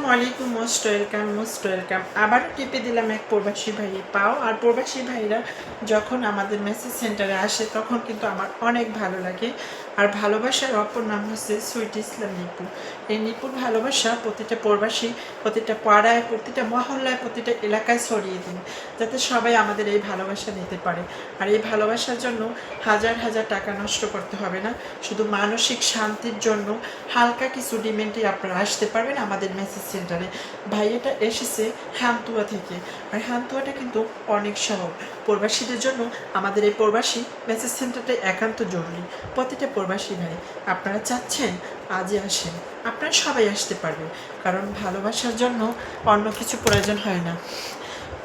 আসসালামু আলাইকুম, most welcome most welcome. আবার টিপে দিলাম এক প্রবাসী ভাইয়ের পাও। আর প্রবাসী ভাইরা যখন আমাদের মেসেজ সেন্টারে আসে, তখন কিন্তু আমার অনেক ভালো লাগে। আর ভালোবাসার অপর নাম হচ্ছে সুইট ইসলাম নিপু। এই নিপুর ভালোবাসা প্রতিটা প্রবাসী, প্রতিটা পাড়ায়, প্রতিটা মহল্লায়, প্রতিটা এলাকায় ছড়িয়ে দিন, যাতে সবাই আমাদের এই ভালোবাসা নিতে পারে। আর এই ভালোবাসার জন্য হাজার হাজার টাকা নষ্ট করতে হবে না। শুধু মানসিক শান্তির জন্য হালকা কিছু ডিমেন্টে আপনারা আসতে পারবেন আমাদের মেসেজ সেন্টারে। ভাইয়াটা এসেছে হামতুয়া থেকে। আর হামতুয়াটা কিন্তু অনেক সহজ। প্রবাসীদের জন্য আমাদের এই প্রবাসী মেসেজ সেন্টারটা একান্ত জরুরি। প্রতিটা প্রবাসী ভাই আপনারা চাচ্ছেন, আজই আসেন। আপনারা সবাই আসতে পারবে, কারণ ভালোবাসার জন্য অন্য কিছু প্রয়োজন হয় না।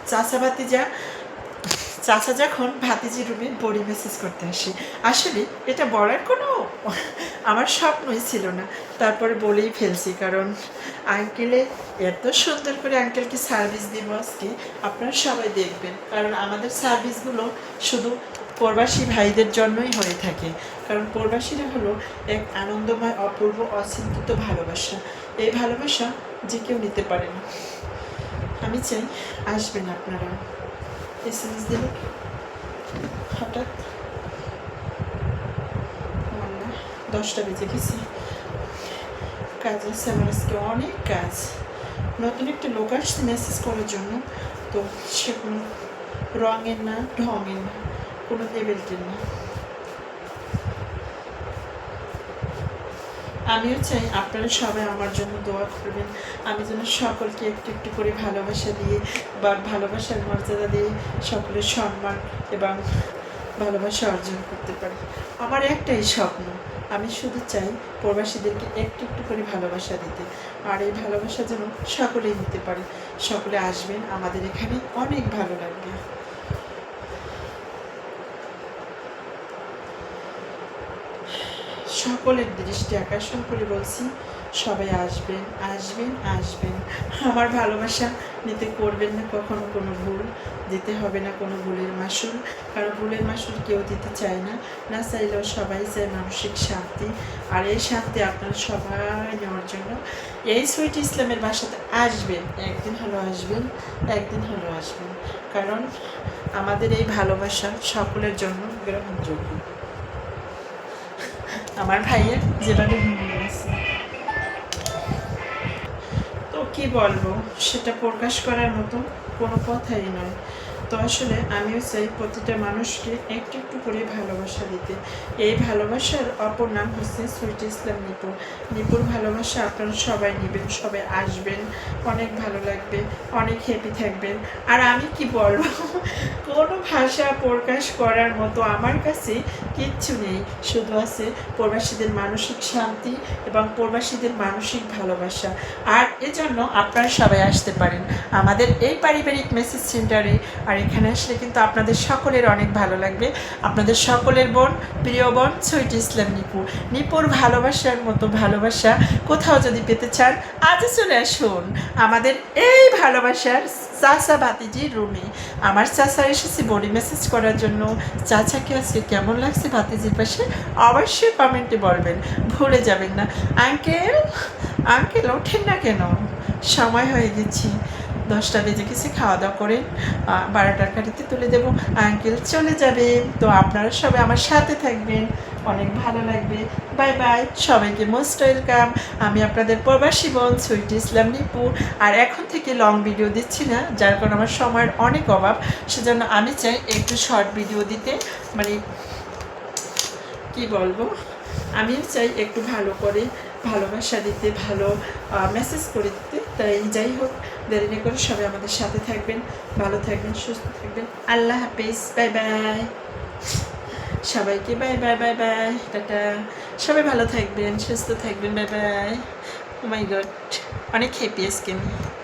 চাচাবাতি যা চাচা যখন ভাতিজি রুমে বড়ি মেসেজ করতে আসি, আসলে এটা বলার কোনো আমার স্বপ্নই ছিল না। তারপরে বলেই ফেলছি, কারণ আঙ্কেলে এত সুন্দর করে আঙ্কেলকে সার্ভিস দিব আজকে, আপনারা সবাই দেখবেন। কারণ আমাদের সার্ভিসগুলো শুধু প্রবাসী ভাইদের জন্যই হয়ে থাকে। কারণ প্রবাসীরা হলো এক আনন্দময়, অপূর্ব, অচিন্তিত ভালোবাসা। এই ভালোবাসা যে কেউ নিতে পারে না। আমি চাই আসবেন আপনারা। এস এম এস দিল হঠাৎ দশটা বেজে গেছে। কাজ আছে, আমার আজকে অনেক কাজ। নতুন একটা লোক আসছে মেসেজ করার জন্য। তো সে কোনো রঙের না, ঢঙের না, কোনো লেভেলটির না। আমিও চাই আপনারা সবাই আমার জন্য দোয়া করবেন। আমি যেন সকলকে একটু একটু করে ভালোবাসা দিয়ে বা ভালোবাসার মর্যাদা দিয়ে সকলের সম্মান এবং ভালোবাসা অর্জন করতে পারি। আমার একটাই স্বপ্ন, আমি শুধু চাই প্রবাসীদেরকে একটু একটু করে ভালোবাসা দিতে। আর এই ভালোবাসা যেন সকলেই নিতে পারে। সকলে আসবেন, আমাদের এখানে অনেক ভালো লাগবে। সকলের দৃষ্টি আকর্ষণ করে বলছি, সবাই আসবেন আসবেন আসবেন। আমার ভালোবাসা নিতে করবেন না কখনো কোনো ভুল, দিতে হবে না কোনো ভুলের মাসুল, কারণ ভুলের মাসুল কেউ দিতে চায় না। না চাইলেও সবাই চায় মানসিক শান্তি, আর এই শান্তি আপনারা সবাই নেওয়ার জন্য। এই সুইট ইসলামের বাসাতে আসবেন, একদিন হলো আসবেন, একদিন হলো আসবেন। কারণ আমাদের এই ভালোবাসা সকলের জন্য গ্রহণযোগ্য। আমার ভাইয়ের যেভাবে ভেঙে গেছে তো কি বলব, সেটা প্রকাশ করার মতো কোনো কথাই নয়। তো আসলে আমিও চাই প্রতিটা মানুষকে একটু একটু করে ভালোবাসা দিতে। এই ভালোবাসার অপর নাম হচ্ছে সুইট ইসলাম নিপুর নিপুর ভালোবাসা আপনারা সবাই নেবেন, সবাই আসবেন, অনেক ভালো লাগবে, অনেক হ্যাপি থাকবেন। আর আমি কি বলব? কোনো ভাষা প্রকাশ করার মতো আমার কাছে কিচ্ছু নেই। শুধু আছে প্রবাসীদের মানসিক শান্তি এবং প্রবাসীদের মানসিক ভালোবাসা। আর এজন্য আপনারা সবাই আসতে পারেন। আমাদের এই পারিবারিক মেসেজ সেন্টারে আর এখানে আসলে কিন্তু আপনাদের সকলের অনেক ভালো লাগবে। আপনাদের সকলের বোন, প্রিয় বোন সুইট ইসলাম নিপু। নিপুর ভালোবাসার মতো ভালোবাসা কোথাও যদি পেতে চান আজই চলে আসুন আমাদের এই ভালোবাসার চাচা ভাতিজির রুমে আমার চাচা এসেছে বডি মেসেজ করার জন্য। চাচাকে আজকে কেমন লাগছে ভাতিজির পাশে? অবশ্যই কমেন্টে বলবেন, ভুলে যাবেন না। আঙ্কেল আঙ্কেল ওঠেন না কেন? সময় হয়ে গেছে। দশটা বেজে গেছে, খাওয়া দাওয়া করে বারোটার গাড়িতে তুলে দেবো। আঙ্কেল চলে যাবে। তো আপনারা সবাই আমার সাথে থাকবেন। অনেক ভালো লাগবে। Bye bye. সবাইকে মোস্ট ওয়েলকাম। আমি আপনাদের প্রবাসী বোন সুইট ইসলাম নিপু আর এখন থেকে লং ভিডিও দিচ্ছি না, যার কারণে আমার সময়ের অনেক অভাব। সেজন্য আমি চাই একটু শর্ট ভিডিও দিতে। মানে কি বলব? আমিও চাই একটু ভালো করে, ভালোবাসা দিতে, ভালো মেসেজ করে দিতে। তাই যাই হোক, দেরি না করে সবাই আমাদের সাথে থাকবেন, ভালো থাকবেন, সুস্থ থাকবেন। আল্লাহ হাফিজ, বাই বাই। সবাইকে bye bye bye bye, tata. সবাই ভালো থাকবেন, সুস্থ থাকবেন, বাই বাই। মাই গড অনেক হ্যাপি আজকে আমি।